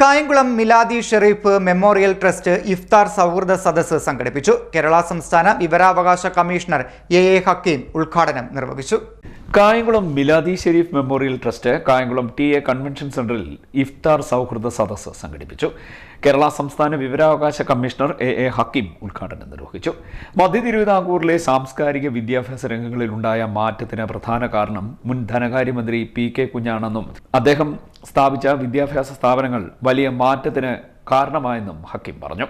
Kayamkulam Miladi Sherif memorial trust ഇഫ്താർ സൗഹൃദ സദസ് സംഘടിപ്പിച്ചു. കേരള സംസ്ഥാന വിവരാവകാശ കമ്മീഷണർ എ എ ഹക്കീം ഉദ്ഘാടനം നിർവഹിച്ചു. Kayamkulam Miladi Sherif memorial trust Kayamkulam T A convention സെന്ററിൽ ഇഫ്താർ സൗഹൃദ സദസ് സംഘടിപ്പിച്ചു. കേരള സംസ്ഥാന വിവരാവകാശ കമ്മീഷണർ എ എ ഹക്കീം ഉദ്ഘാടനം നിർവഹിച്ചു. മധ്യ തിരുവിതാംകൂറിലെ സാംസ്കാരിക വിദ്യാഭ്യാസ രംഗങ്ങളിലുണ്ടായ മാറ്റത്തിന് പ്രധാന കാരണം മുൻ ധനകാര്യമന്ത്രി പി കെ കുഞ്ഞാണെന്നും അദ്ദേഹം സ്ഥാപിച്ച വിദ്യാഭ്യാസ സ്ഥാപനങ്ങൾ വലിയ മാറ്റത്തിന് കാരണമായെന്നും ഹക്കിം പറഞ്ഞു.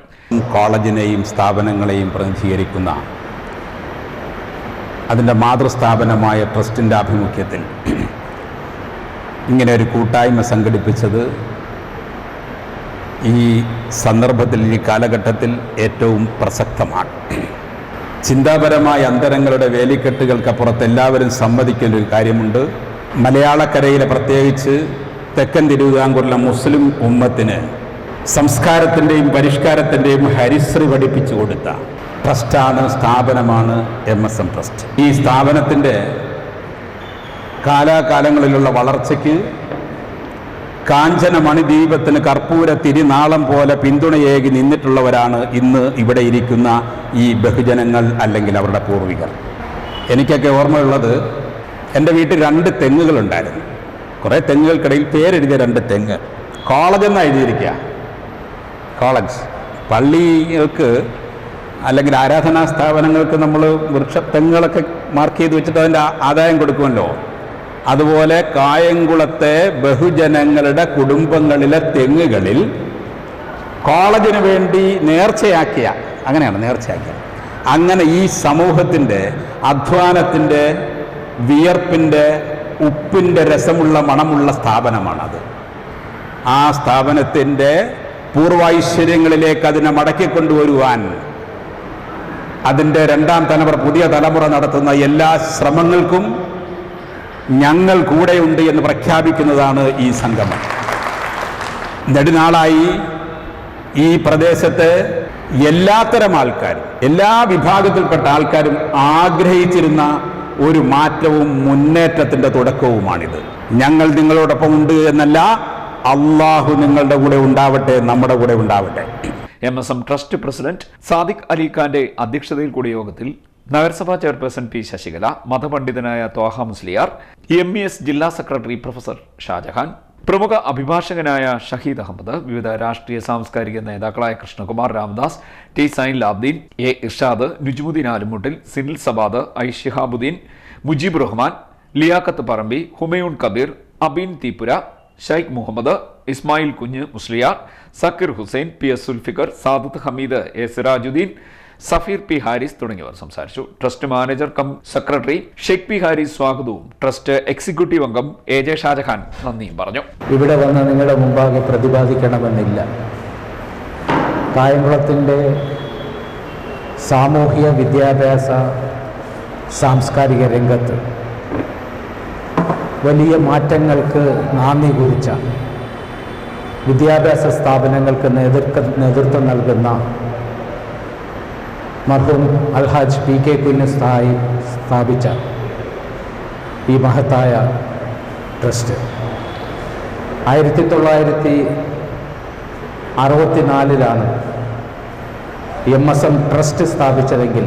കോളേജിനെയും സ്ഥാപനങ്ങളെയും പ്രതിനിധീകരിക്കുന്ന അതിന്റെ മാതൃസ്ഥാപനമായ ട്രസ്റ്റിന്റെ ആഭിമുഖ്യത്തിൽ ഇങ്ങനെ ഒരു കൂട്ടായ്മ സംഘടിപ്പിച്ചത് ഈ സന്ദർഭത്തിൽ ഈ കാലഘട്ടത്തിൽ ഏറ്റവും പ്രസക്തമാണ്. ചിന്താപരമായ അന്തരങ്ങളുടെ വേലിക്കെട്ടുകൾക്കപ്പുറത്ത് എല്ലാവരും സമ്മതിക്കുന്ന ഒരു കാര്യമുണ്ട്. മലയാളക്കരയിലെ പ്രത്യേകിച്ച് തെക്കൻ തിരുവിതാംകൂറിലെ മുസ്ലിം ഉമ്മത്തിന് സംസ്കാരത്തിന്റെയും പരിഷ്കാരത്തിന്റെയും ഹരിശ്രീ പഠിപ്പിച്ചു കൊടുത്ത ട്രസ്റ്റാണ് സ്ഥാപനമാണ് എം എസ് എം ട്രസ്റ്റ് ഈ സ്ഥാപനത്തിന്റെ കാലാകാലങ്ങളിലുള്ള വളർച്ചയ്ക്ക് കാഞ്ചന മണിദ്വീപത്തിന് കർപ്പൂര തിരിനാളം പോലെ പിന്തുണയേകി നിന്നിട്ടുള്ളവരാണ് ഇന്ന് ഇവിടെ ഇരിക്കുന്ന ഈ ബഹുജനങ്ങൾ അല്ലെങ്കിൽ അവരുടെ പൂർവികർ. എനിക്കൊക്കെ ഓർമ്മയുള്ളത് എന്റെ വീട്ടിൽ രണ്ട് തെങ്ങുകളുണ്ടായിരുന്നു. കുറേ തെങ്ങുകൾക്കിടയിൽ പേരെഴുതിയ രണ്ട് തെങ്ങ്. കോളേജ് എന്നാണ് എഴുതിയിരിക്കുക കോളേജ് പള്ളികൾക്ക് അല്ലെങ്കിൽ ആരാധനാ സ്ഥാപനങ്ങൾക്ക് നമ്മൾ വൃക്ഷ തെങ്ങുകളൊക്കെ മാർക്ക് ചെയ്ത് വെച്ചിട്ട് അതിന്റെ ആദായം കൊടുക്കുമല്ലോ. അതുപോലെ കായംകുളത്തെ ബഹുജനങ്ങളുടെ കുടുംബങ്ങളിലെ തെങ്ങുകളിൽ കോളേജിന് വേണ്ടി നേർച്ചയാക്കിയ അങ്ങനെയാണ് നേർച്ചയാക്കിയ. അങ്ങനെ ഈ സമൂഹത്തിന്റെ അധ്വാനത്തിന്റെ വിയർപ്പിന്റെ ഉപ്പിന്റെ രസമുള്ള മണമുള്ള സ്ഥാപനമാണത്. ആ സ്ഥാപനത്തിന്റെ പൂർവൈശ്വര്യങ്ങളിലേക്ക് അതിനെ മടക്കിക്കൊണ്ടുവരുവാൻ അതിന്റെ രണ്ടാം തലമുറ പുതിയ തലമുറ നടത്തുന്ന എല്ലാ ശ്രമങ്ങൾക്കും ഞങ്ങൾ കൂടെയുണ്ട് എന്ന് പ്രഖ്യാപിക്കുന്നതാണ് ഈ സംഗമം. നെടുനാളായി ഈ പ്രദേശത്ത് എല്ലാത്തരം ആൾക്കാരും എല്ലാ വിഭാഗത്തിൽപ്പെട്ട ആൾക്കാരും ആഗ്രഹിച്ചിരുന്ന ഒരു മാറ്റവും മുന്നേറ്റത്തിന്റെ തുടക്കവുമാണിത്. ഞങ്ങൾ നിങ്ങളോടൊപ്പം ഉണ്ട് എന്നല്ല അള്ളാഹു നിങ്ങളുടെ കൂടെ ഉണ്ടാവട്ടെ നമ്മുടെ കൂടെ ഉണ്ടാവട്ടെ. M S M trust president Sadiq അലിഖാന്റെ അധ്യക്ഷതയിൽ കൂടിയ യോഗത്തിൽ നഗരസഭാ chairperson P Sasikala മതപണ്ഡിതനായ Thwaha Musliyar M E S ജില്ലാ സെക്രട്ടറി പ്രൊഫസർ ഷാജഹാൻ പ്രമുഖ അഭിഭാഷകനായ ഷഹീദ് അഹമ്മദ് വിവിധ രാഷ്ട്രീയ സാംസ്കാരിക നേതാക്കളായ Krishnakumar Ramadas T Zain Labdeen A Irshad Nujmuddeen Alumuttil Sinil Sabad I Shihabuddeen Mujeeb Rahman Liyaqat Parambi Humayun Kabir Abeen Theepura Shaikh Muhammad Ismail Kunju Musliyar Zakir Hussain P S Zulfikar Sadat Hameed A Sirajuddeen Safeer P Haris തുടങ്ങിയവർ സംസാരിച്ചു. Trust manager cum secretary Shaikh P Haris സ്വാഗതവും. Trust executive അംഗം A J Shajahan നന്ദിയും പറഞ്ഞു. ഇവിടെ വന്ന് നിങ്ങളുടെ മുമ്പാകെ പ്രതിപാദിക്കണമെന്നില്ല. കായംകുളത്തിന്റെ സാമൂഹിക വിദ്യാഭ്യാസ സാംസ്കാരിക രംഗത്ത് വലിയ മാറ്റങ്ങൾക്ക് നാന്ദി കുറിച്ച വിദ്യാഭ്യാസ സ്ഥാപനങ്ങൾക്ക് നേതൃത്വ നേതൃത്വം നൽകുന്ന മർഹൂം അൽഹാജ് പി കെ കുഞ്ഞ് സ്ഥായി സ്ഥാപിച്ച ഈ മഹത്തായ ട്രസ്റ്റ്. ആയിരത്തി തൊള്ളായിരത്തി അറുപത്തിനാലിലാണ് എം എസ് എം ട്രസ്റ്റ് സ്ഥാപിച്ചതെങ്കിൽ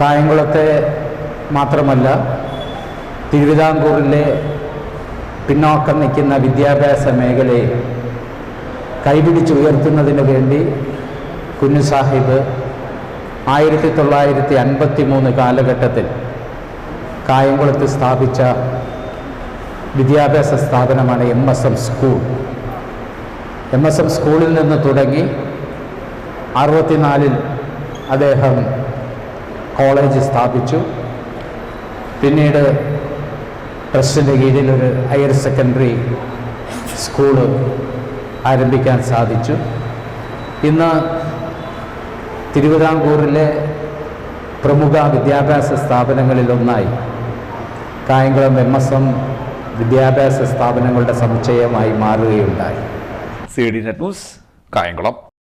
കായംകുളത്തെ മാത്രമല്ല തിരുവിതാംകൂറിലെ പിന്നോക്കം നിൽക്കുന്ന വിദ്യാഭ്യാസ മേഖലയെ കൈപിടിച്ചുയർത്തുന്നതിന് വേണ്ടി കുഞ്ഞു സാഹിബ് ആയിരത്തി തൊള്ളായിരത്തി അൻപത്തി മൂന്ന് കാലഘട്ടത്തിൽ കായംകുളത്ത് സ്ഥാപിച്ച വിദ്യാഭ്യാസ സ്ഥാപനമാണ് M S M school. M S M സ്കൂളിൽ നിന്ന് തുടങ്ങി അറുപത്തിനാലിൽ അദ്ദേഹം കോളേജ് സ്ഥാപിച്ചു. പിന്നീട് ട്രസ്റ്റിന്റെ കീഴിൽ ഒരു ഹയർ സെക്കൻഡറി സ്കൂൾ ആരംഭിക്കാൻ സാധിച്ചു. ഇന്ന് തിരുവിതാംകൂറിലെ പ്രമുഖ വിദ്യാഭ്യാസ സ്ഥാപനങ്ങളിലൊന്നായി കായംകുളം എം എസ് എം വിദ്യാഭ്യാസ സ്ഥാപനങ്ങളുടെ സമുച്ചയമായി മാറുകയുണ്ടായി. C D net news Kayamkulam.